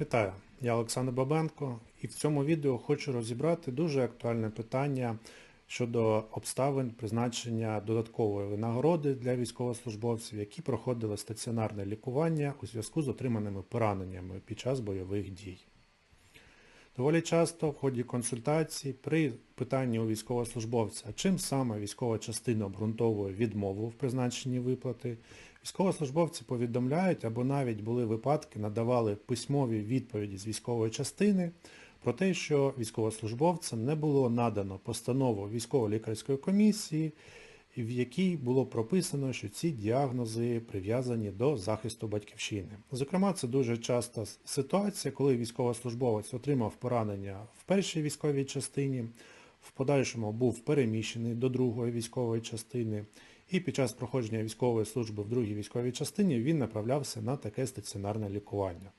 Вітаю, я Олександр Бабенко і в цьому відео хочу розібрати дуже актуальне питання щодо обставин призначення додаткової винагороди для військовослужбовців, які проходили стаціонарне лікування у зв'язку з отриманими пораненнями під час бойових дій. Доволі часто в ході консультацій при питанні у військовослужбовця, чим саме військова частина обґрунтовує відмову в призначенні виплати, військовослужбовці повідомляють або навіть були випадки, надавали письмові відповіді з військової частини про те, що військовослужбовцям не було надано постанову військово-лікарської комісії, в якій було прописано, що ці діагнози прив'язані до захисту батьківщини. Зокрема, це дуже часта ситуація, коли військовослужбовець отримав поранення в першій військовій частині, в подальшому був переміщений до другої військової частини, і під час проходження військової служби в другій військовій частині він направлявся на таке стаціонарне лікування.